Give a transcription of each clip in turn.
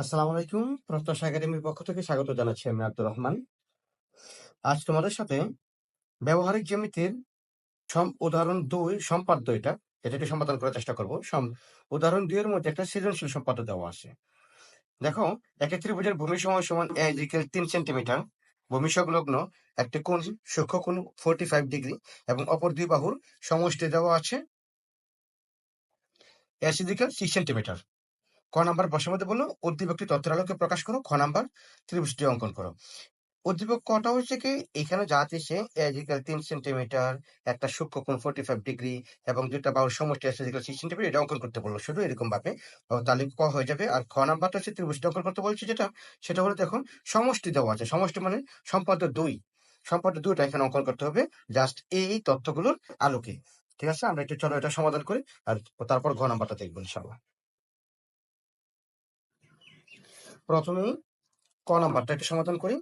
আসসালামু আলাইকুম। প্রত্যাশা একাডেমির পক্ষ থেকে স্বাগত জানাচ্ছি আমি আব্দুর রহমান। আজ তোমাদের সাথে ব্যবহারিক জ্যামিতির উদাহরণ দুই সম্পাদ্য এটা। এটাকে সমাধান করার চেষ্টা করব। উদাহরণ দুই এর মধ্যে একটা সৃজনশীল সম্পাদ্য দেওয়া আছে। দেখো, এক ত্রিভুজের ভূমি সময় সমান এ ইকুয়াল তিন সেন্টিমিটার ভূমি সংলগ্ন একটি কোণ, সূক্ষ্ম কোণ ফোরটি ফাইভ ডিগ্রি এবং অপর দুই বাহুর সমষ্টি দেওয়া আছে। এস ইকুয়াল সিক্স সেন্টিমিটার ক নাম্বার বসার মধ্যে বলো উদ্দীপকটি তথ্যের আলোকে প্রকাশ করো, খ নাম্বার ত্রিভুজটি অঙ্কন করো। উদ্দীপক কটা হচ্ছে কি? এখানে যা দিছে এজিক্যাল তিন সেন্টিমিটার একটা সূক্ষ্ম কোণ ফোর্টি ফাইভ ডিগ্রি এবং দুটা বাহুর সমষ্টি আছে সিক্স সেন্টিমিটার এটা অঙ্কন করতে বলল। শুধু এরকম ভাবে। তাহলে ক হয়ে যাবে? আর খ নাম্বারটা হচ্ছে ত্রিভুজটি অঙ্কন করতে বলছে যেটা, সেটা হলো দেখুন, সমষ্টি দেওয়া আছে। সমষ্টি মানে সম্পাদ্য দুই। সম্পাদ্য দুইটা এখানে অঙ্কন করতে হবে জাস্ট এই তথ্যগুলোর আলোকে। ঠিক আছে? আমরা একটু চলো এটা সমাধান করি। আর তারপর ঘ নাম্বারটা দেখব ইনশাল্লাহ প্রথমেই ক নাম্বারটা একটু সমাধান করি।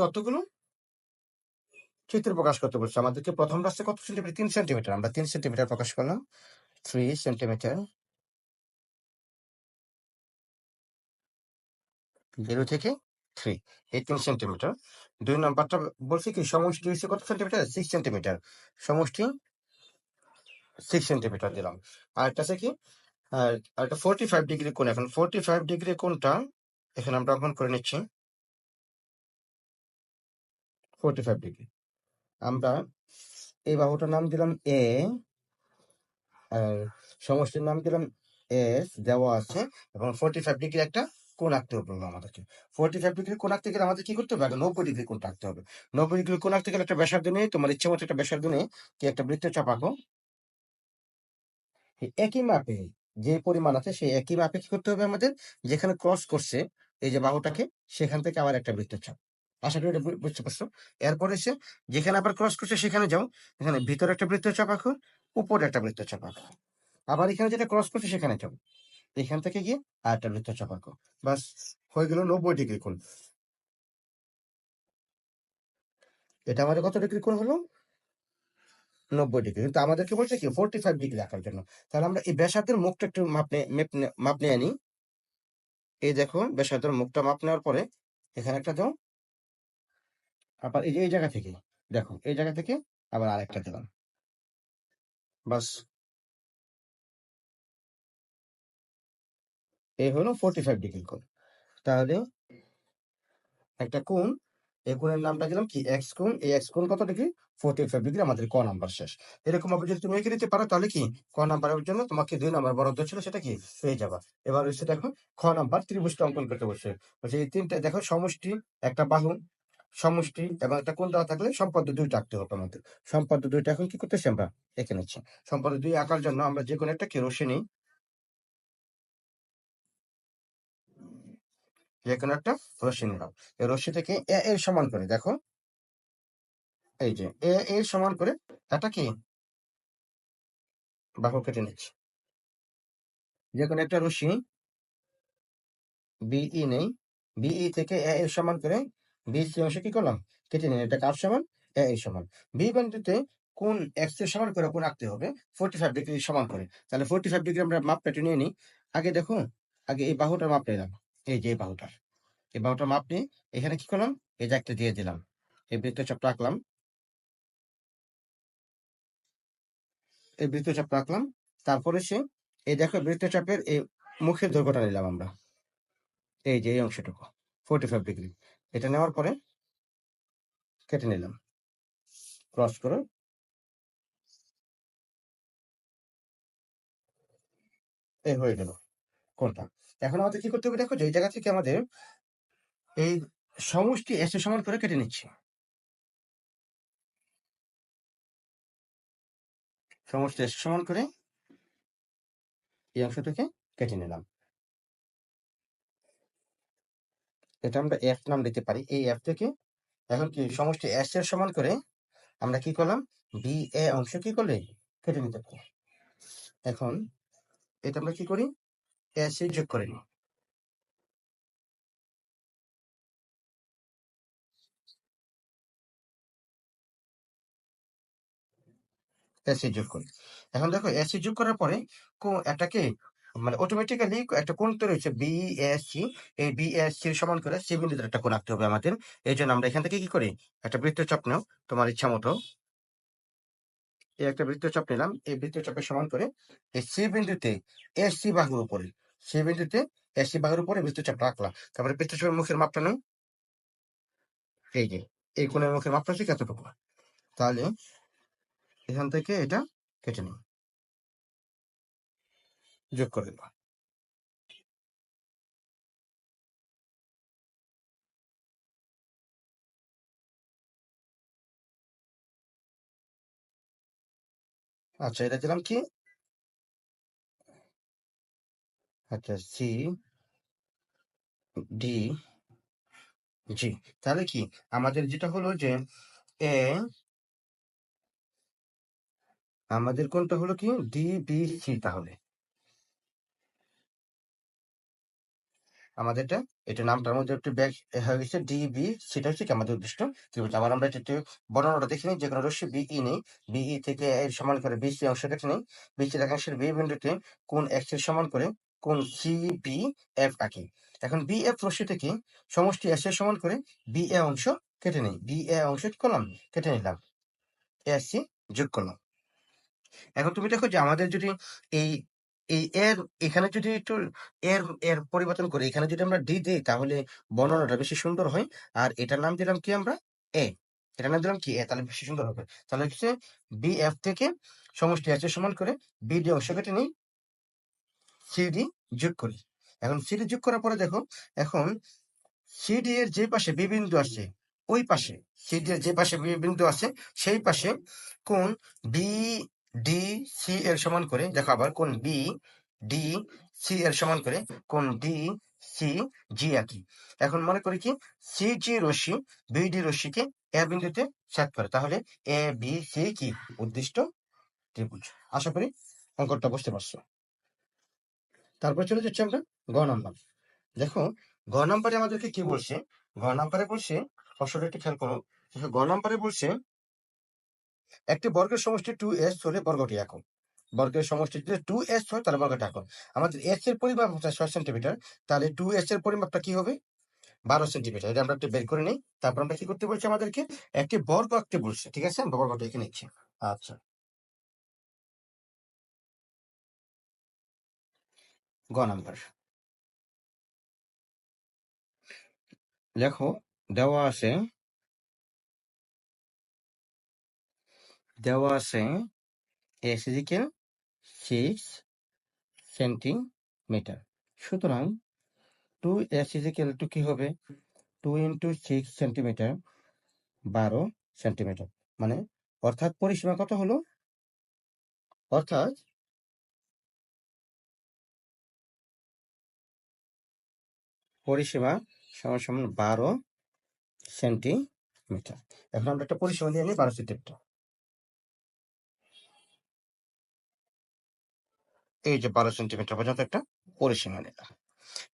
তথ্যগুলো। চিত্র প্রকাশ করতে বলছে, আমাদেরকে প্রথম রাস্তা কত সেন্টিমিটার তিন সেন্টিমিটার আমরা তিন সেন্টিমিটার প্রকাশ করলাম। থ্রি সেন্টিমিটার জিরো থেকে থ্রি এই তিন সেন্টিমিটার দুই নাম্বারটা বলছি কি, সমষ্টি হচ্ছে কত সেন্টিমিটার সিক্স সেন্টিমিটার সমষ্টি সিক্স সেন্টিমিটার দিলাম। আর একটা আছে কি? আর একটা ফোরটি ফাইভ ডিগ্রি কোণ। এখন ফোরটি ফাইভ ডিগ্রি কোণটা এখানে আমরা অঙ্কন করে নিচ্ছি। ফোরটি ফাইভ ডিগ্রি আমরা এই বাহুটার নাম দিলাম এ আর সমষ্টির নাম দিলাম এস দেওয়া আছে। এবং ফোরটি ফাইভ ডিগ্রি একটা কোণ আঁকতে হবে আমাদেরকে। ফোরটি ফাইভ ডিগ্রি কোণ আঁকতে গেলে আমাদের কি করতে হবে? আগে নব্বই ডিগ্রি কোণ আঁকতে হবে। নব্বই ডিগ্রি কোণ আঁকতে গেলে একটা ব্যাসার্ধ নিয়ে তোমার ইচ্ছে মতো একটা ব্যাসার্ধ নিয়ে কি একটা বৃত্ত চাপ আঁকো। এই একই মাপে যে পরিমাণ আছে সেই একই মাপে কি করতে হবে আমাদের? যেখানে ক্রস করছে, এই যে বাহুটাকে, সেখান থেকে আবার একটা বৃত্তচাপ আশা করি এটা বুঝতে পারছ? এরপরে এসে যেখানে আবার ক্রস করছে সেখানে যাও। এখানে ভিতরে একটা বৃত্তচাপ আঁকো উপরে একটা বৃত্তচাপ আঁকো আবার এখানে যেটা ক্রস করছে সেখানে যাও। এখান থেকে গিয়ে আর একটা বৃত্তচাপ আঁকো বাস হয়ে গেল নব্বই ডিগ্রি কোণ। এটা আমাদের কত ডিগ্রি কোণ হলো? নব্বই ডিগ্রি। কিন্তু আমাদেরকে বলছে কি ফোর্টি ফাইভ ডিগ্রি আঁকার জন্য। তাহলে আমরা এই ব্যাসার্ধের মুখটা একটু মাপ মেপ নিয়ে নিই এই দেখো ব্যাসার্ধের মুখটা মাপ নেওয়ার পরে এখানে একটা দাও আবার এই যে, এই জায়গা থেকে দেখো এই জায়গা থেকে আবার আরেকটা দিলাম বাস। এই হলো ফোর্টি ফাইভ ডিগ্রি কোণ। তাহলে একটা কোণ কোণের নামটা দিলাম কি? এক্স কোণ। এই এক্স কোণ কত ডিগ্রি ফোর্টি ফাইভ ডিগ্রি আমাদের ক নাম্বার শেষ। এরকম ভাবে যদি তুমি এঁকে দিতে পারো, তাহলে কি? ক নাম্বারের জন্য তোমাকে দুই নাম্বার বরাদ্দ ছিল, সেটা কি? পেয়ে যাবা। এবার হচ্ছে দেখো, খ নাম্বার ত্রিভুজটা অঙ্কন করতে বসে বলছে, এই তিনটা, দেখো, সমষ্টি, একটা বাহু, সমষ্টি এবং একটা কোণ দেওয়া থাকলে সম্পাদ্য দুইটা আঁকতে হবে আমাদের সম্পাদ্য দুইটা এখন কি করতেছি আমরা? এঁকে নিচ্ছি। সম্পাদ্য দুই আঁকার জন্য আমরা যে কোনো একটা কেরোসি যে কোনো একটা রশ্মি নিলাম। এই রশ্মি থেকে এ, এর সমান করে, দেখো। এই যে, এ, এর সমান করে এটা কি? বাহু কেটে নিচ্ছি। যে কোনো একটা রশ্মি বিই নেই। বিই থেকে এ, এর সমান করে বি সি অংশ কি করলাম? কেটে নিন এটা কার সমান? এ, এর সমান। বি বিন্দুতে কোন এক্সের সমান করে, কোন আঁকতে হবে? ফোর্টি ফাইভ ডিগ্রি সমান করে। তাহলে ফোর্টি ফাইভ ডিগ্রি আমরা মাপ পেটে নিয়ে নিই। আগে দেখো, আগে এই বাহুটার মাপ নিলাম। এই যে বাহুটার। এই বাহুটার মাপ নিয়ে এখানে কি করলাম? এই যে একটা দিয়ে দিলাম। এই বৃত্তচাপটা আঁকলাম। এই বৃত্তচাপ রাখলাম তারপরে সে, এই দেখো বৃত্তচাপের এই মুখের দৈর্ঘ্যটা নিলাম আমরা। এই যে এই অংশটুকু ফোর্টি ফাইভ ডিগ্রি এটা নেওয়ার পরে কেটে নিলাম। ক্রস করে এই হয়ে গেল। কোনটা? এখন আমাদের কি করতে হবে? দেখো যে, এই জায়গা থেকে আমাদের এই সমষ্টি এস সমান করে কেটে নিচ্ছি। সমষ্টি এস সমান করে এই অংশটাকে কেটে নিলাম। এটা আমরা এফ নাম দিতে পারি। এই এফ থেকে এখন কি সমষ্টি এস এর সমান করে আমরা কি করলাম? বি এ অংশ কি করলে? কেটে নিতে পারি। এখন এটা আমরা কি করি? এস যোগ করে নিই। এস এ যোগ এখন দেখো যোগ করার পরে কো- একটাকে মানে অটোমেটিক্যালি একটা কোণ এই সমান করে সি বিন্দুতে একটা কোণ আঁকতে হবে আমাদের। এই জন্য আমরা এখান থেকে কি করি? একটা বৃত্তচাপ নাও, তোমার ইচ্ছা মতো। এই একটা বৃত্তচাপ নিলাম, এই বৃত্তচাপের সমান করে এই সি বিন্দুতে এসি বাহুর উপরে সি বিন্দুতে এসি বাহুর উপরে বৃত্তচাপ রাখলাম। তারপরে বৃত্তচাপের মুখের মাপটা নেই এই যে, এই কোণের মুখের মাপটা হচ্ছে কতটুকু? তাহলে এখান থেকে এটা কেটে নিই যোগ করে দেবো আচ্ছা এটা দিলাম কি? আচ্ছা সি ডি। জি। তাহলে কি? আমাদের যেটা হলো যে, এ আমাদের কোনটা হলো কি? ডি, বি, সি তাহলে। আমাদেরটা, এটা নামটার মধ্যে একটু ব্যাগ হয়ে গেছে, ডি, বি, সেটা হচ্ছে কি আমাদের উদ্দিষ্ট ত্রিভুজ আবার আমরা একটু বর্ণনাটা দেখে নিই যে কোনো রশ্মি বিই নেই। বিই থেকে এর সমান করে বিসি অংশ কেটে নেই। বিসি একাংশের বি বিন্দুতে কোন এক্সের সমান করে কোন সি বি এফ আঁকি। এখন বি এফ রশ্মি থেকে সমষ্টি এস এর সমান করে বি এ অংশ কেটে নিই। বি এ অংশ করলাম কেটে নিলাম। এস সি যোগ করলাম। এখন তুমি দেখো যে আমাদের যদি এই এই এর, এখানে যদি একটু এর এর পরিবর্তন করে, এখানে যদি আমরা ডি দিই, তাহলে বর্ণনাটা বেশি সুন্দর হয়। আর এটার নাম দিলাম কি আমরা? এ এটার নাম দিলাম কি? এ তাহলে বেশি সুন্দর হবে। তাহলে হচ্ছে বি এফ থেকে সমষ্টি আছে সমান করে বি ডি অংশ কেটে নিই। সিডি যোগ করি। এখন সিডি যোগ করার পরে দেখো এখন সিডি এর যে পাশে বি আছে ওই পাশে সিডি এর যে পাশে বি বিন্দু আছে সেই পাশে কোন বি ডি সি এর সমান করে, দেখো আবার কোন বি ডি সি এর সমান করে কোন ডি সি জি আঁকি এখন মনে করি কি সি জি রশ্মি বি ডি রশ্মিকে এ বিন্দুতে ছেদ করে, তাহলে এ বি সি কি? উদ্দিষ্ট ত্রিভুজ। আশা করি অঙ্কটা বুঝতে পারছ। তারপর চলে যাচ্ছি আমরা গ নাম্বার। দেখো গ নাম্বারে আমাদেরকে কি বলছে? গ নাম্বারে বলছে অবশ্যই একটু খেয়াল করো। দেখো, গ নাম্বারে বলছে একটি বর্গের সমষ্টি টু এস হলে বর্গটি একক বর্গের সমষ্টি যদি টু এস হয় তাহলে বর্গটা একক আমাদের এস এর পরিমাপ হচ্ছে ছয় সেন্টিমিটার তাহলে টু এস এর পরিমাপটা কি হবে? বারো সেন্টিমিটার এটা আমরা একটু বের করে নিই। তারপর আমরা কি করতে বলছি আমাদেরকে? একটি বর্গ আঁকতে বলছে ঠিক আছে? আমরা বর্গটা এখানে নিচ্ছি। আচ্ছা। গ নাম্বার। দেখো, দেওয়া আছে দেওয়া আছে এস ইজিক্যাল সিক্স সেন্টিমিটার। সুতরাং টু এস ইজিক্যাল টু কি হবে? টু ইন্টু সিক্স সেন্টিমিটার বারো সেন্টিমিটার। মানে অর্থাৎ পরিসীমা কত হলো? অর্থাৎ পরিসীমা সমান সমান বারো সেন্টিমিটার। এখন আমরা একটা পরিসীমা দিয়ে নিই বারো সেন্টিমিটার। এই যে বারো সেন্টিমিটার পর্যন্ত একটা পরিসীমা নিলাম।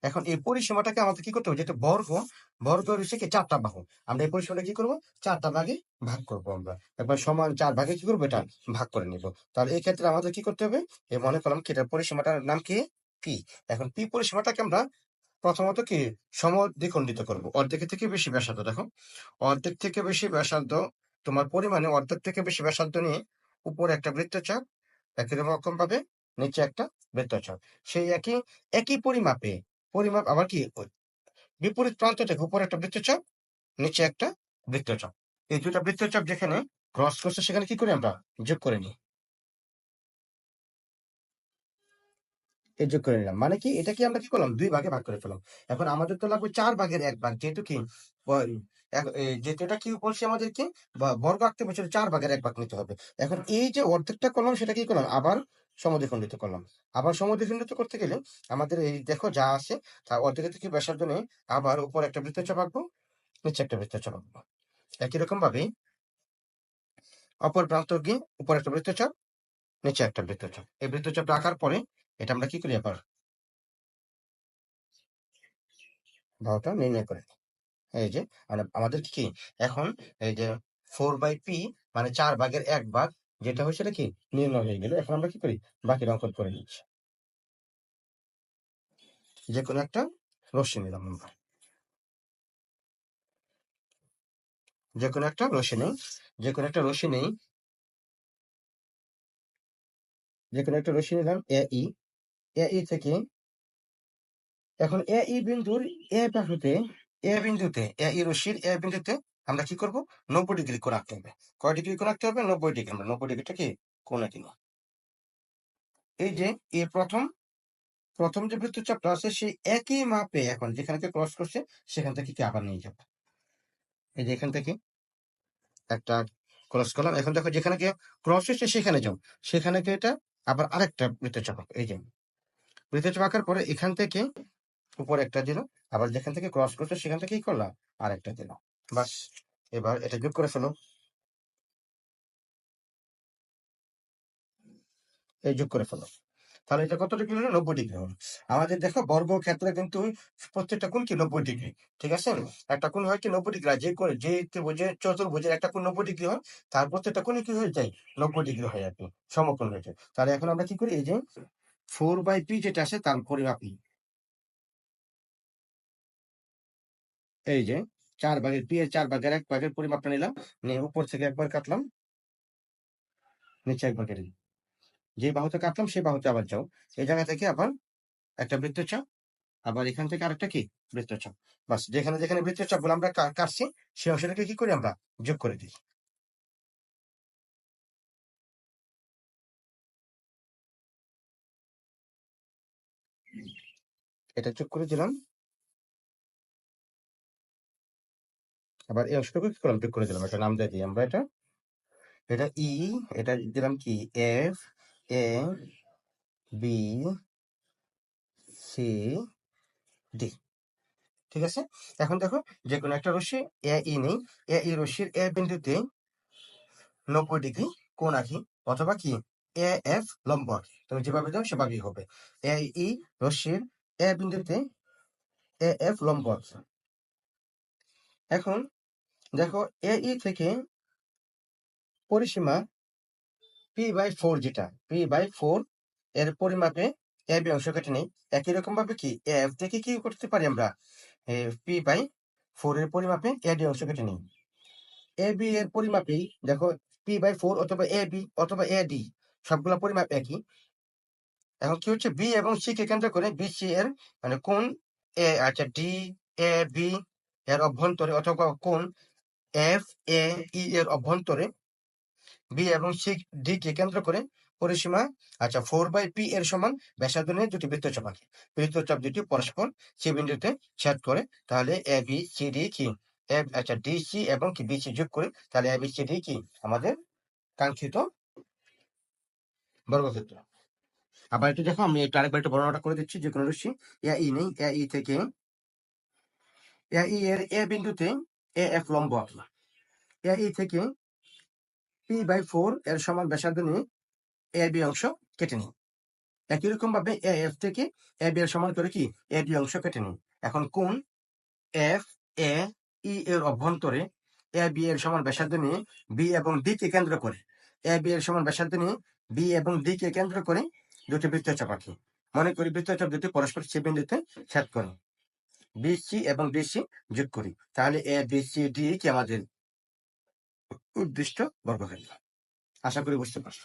এখন এই পরিসীমাটাকে আমাদের কি করতে হবে? যেটা বর্গ বর্গ হচ্ছে কি চারটা বাহু। আমরা এই পরিসীমাটা কি করব? চারটা ভাগে ভাগ করব আমরা। একবার সমান চার ভাগে কি করব? এটা ভাগ করে নিব। তাহলে এই ক্ষেত্রে আমাদের কি করতে হবে? এই মনে করলাম কি এটার পরিসীমাটার নাম কি? পি। এখন পি পরিসীমাটাকে আমরা প্রথমত কি, সমদ্বিখণ্ডিত করব। অর্ধেকের থেকে বেশি ব্যাসার্ধ, দেখো। অর্ধেক থেকে বেশি ব্যাসার্ধ, তোমার পরিমাণে অর্ধেক থেকে বেশি ব্যাসার্ধ নিয়ে উপরে একটা বৃত্তচাপ একই রকম ভাবে নিচে একটা বৃত্তচাপ। সেই একই একই পরিমাপে, পরিমাপ আবার কি বিপরীত প্রান্ত থেকে উপরে একটা বৃত্তচাপ, নিচে একটা বৃত্তচাপ। এই দুটা বৃত্তচাপ যেখানে ক্রস করছে, সেখানে কি করি আমরা? যোগ করে নিই। এই যোগ করে নিলাম। মানে কি? এটা কি আমরা কি করলাম? দুই ভাগে ভাগ করে ফেলাম এখন আমাদের তো লাগবে চার ভাগের এক ভাগ। যেহেতু কি? যেহেতু এটা কি বলছে আমাদেরকে? বর্গ আঁকতে বলছে চার ভাগের এক ভাগ নিতে হবে। এখন এই যে অর্ধেকটা করলাম সেটা কি করলাম? আবার সমদ্বিখণ্ডিত করলাম। আবার সমদ্বিখণ্ডিত করতে গেলে আমাদের এই দেখো যা আছে, তা অর্ধেকের থেকে ব্যাসার্ধ নিয়ে আবার উপর একটা বৃত্তচাপ আঁকবো, নিচে একটা বৃত্তচাপ আঁকবো। একই রকম ভাবে অপর প্রান্ত গিয়ে উপর একটা বৃত্তচাপ নিচে একটা বৃত্তচাপ এই বৃত্তচাপটা আঁকার পরে এটা আমরা কি করি আবার? ভাওটা নির্ণয় করে। এই যে মানে আমাদের কি এখন এই যে ফোর বাই পি মানে চার ভাগের এক ভাগ, যেটা হয়েছে কি? নির্ণয় হয়ে গেল। এখন আমরা কি করি? বাকি অঙ্কন করে নিচ্ছি। যে কোনো একটা রশ্মি নিলাম আমরা। যে কোনো একটা রশ্মি নেই যে কোনো একটা রশ্মি নেই যে কোনো একটা রশ্মি নিলাম এ ই এ ই থেকে এখন এ ই বিন্দুর এ বাহুতে এ বিন্দুতে এ ই রশ্মির এ বিন্দুতে আমরা কি করব? নব্বই ডিগ্রি কোণ আঁকতে হবে। কয় ডিগ্রি কোণ আঁকতে হবে? নব্বই ডিগ্রি। আমরা নব্বই ডিগ্রিটা কি? কোণে দিব এই যে, এ প্রথম প্রথম যে বৃত্তচাপটা আছে, সেই একই মাপে এখন যেখান থেকে ক্রস করছে, সেখান থেকে কি আবার নিয়ে যাব। এই যে এখান থেকে একটা ক্রস করলাম। এখন দেখো যেখানে গিয়ে ক্রস হচ্ছে সেখানে যাও সেখানে গিয়ে এটা? আবার আরেকটা বৃত্তচাপ। এই যে বৃত্তচাপ আঁকার পরে এখান থেকে উপরে একটা দিল, আবার যেখান থেকে ক্রস করছে সেখান থেকে করলাম আরেকটা দিল। বাস, এবার এটা যোগ করে ফেলো এই যোগ করে ফেলো তাহলে এটা কত ডিগ্রি হলো? নব্বই ডিগ্রি হলো। আমাদের দেখো বর্গ ক্ষেত্রে কিন্তু প্রত্যেকটা কোণ কি? নব্বই ডিগ্রি, ঠিক আছে? একটা কোণ হয় কি? নব্বই ডিগ্রি, আর যে কোণ, যে ত্রিভুজের চতুর্ভুজের একটা কোণ নব্বই ডিগ্রি হয়, তার প্রত্যেকটা কোণে কি হয়ে যায়? নব্বই ডিগ্রি হয় আর কি, সমকোণ হয়ে যায়। তাহলে এখন আমরা কি করি? এই যে ফোর বাই পি যেটা আছে তার পরিমাপি এই যে চার ভাগের পি এর চার ভাগের এক ভাগের পরিমাপটা নিলাম, নিয়ে উপর থেকে একবার কাটলাম, নিচে কেটে দিই। যে বাহুতে কাটলাম সেই বাহুতে আবার যাও। এই জায়গা থেকে আবার একটা বৃত্তচাপ আবার এখান থেকে আরেকটা কি? বৃত্তচাপ বাস, যেখানে যেখানে বৃত্তচাপগুলো আমরা কাটছি সেই অংশটাকে কি করি আমরা? যোগ করে দিই। এটা যোগ করে দিলাম আবার এই অংশটাকে কি করলাম? করে দিলাম একটা নাম দিয়ে দিই আমরা এটা। এটা ই এটা দিলাম কি? F A B C D ঠিক আছে? এখন দেখো যে কোনো একটা রশ্মি এ ই নেই। এ ই রশ্মির এ বিন্দুতে নব্বই ডিগ্রি কোণ আঁকি, অথবা কি? এ এফ লম্ব তুমি যেভাবে দাও সেভাবেই হবে। এ ই রশ্মির এ বিন্দুতে এ এফ লম্ব এখন দেখো এ ই থেকে পরিসীমা পি বাই ফোর যেটা পি বাই ফোর এর পরিমাপে এ বি অংশ কেটে নেই। একই রকম ভাবে কি এফ থেকে কি করতে পারি আমরা? পি বাই ফোর এর পরিমাপে এ ডি অংশ কেটে নেই। এ বি এর পরিমাপেই দেখো পি বাই ফোর অথবা এ বি অথবা এ ডি সবগুলো পরিমাপ একই। এখন কি হচ্ছে? বি এবং সি কে কেন্দ্র করে বি সি এর মানে কোন এ আচ্ছা ডি এ বি এর অভ্যন্তরে অথবা কোন এফ এ ই এর অভ্যন্তরে বি এবং সি ডি কে কেন্দ্র করে পরিসীমা আচ্ছা ফোর বাই পি এর সমান ব্যাসার্ধ দুটি বৃত্তচাপ আঁকে। বৃত্তচাপ দুটি পরস্পর সি বিন্দুতে ছেদ করে, তাহলে এ বি সি ডি কি? এ আচ্ছা ডি সি এবং কি? বি সি যোগ করে, তাহলে এ বি সি ডি কি? আমাদের কাঙ্ক্ষিত বর্গক্ষেত্র। আবার একটু দেখো, আমি একটু আরেকবার একটু বর্ণনাটা করে দিচ্ছি যে কোনো রশ্মি এ, ই নেই, এ, ই থেকে, এ, ই এর, এ বিন্দুতে এ এফ লম্ব আঁকলাম এ, ই থেকে পি বাই ফোর এর সমান ব্যাসার্ধ নিয়ে এ, বি অংশ কেটে নিই। একই রকম ভাবে এ, এফ থেকে এ, বি এর সমান করে কি? এ, বি অংশ কেটে নিই। এখন কোন এফ, এ, ই এর অভ্যন্তরে এ, বি এর সমান ব্যাসার্ধ নিয়ে বি এবং ডি কে কেন্দ্র করে? এ, বি এর সমান ব্যাসার্ধ নিয়ে বি এবং ডি কে কেন্দ্র করে দুটি বৃত্তচাপ আঁকি। মনে করি বৃত্তচাপ দুটি পরস্পর সে বিন্দুতে ছেদ করে। বিসি এবং ডিসি যোগ করি। তাহলে এ বি সি ডি কি আমাদের উদ্দিষ্ট বর্গক্ষেত্র। আশা করি বুঝতে পারছ।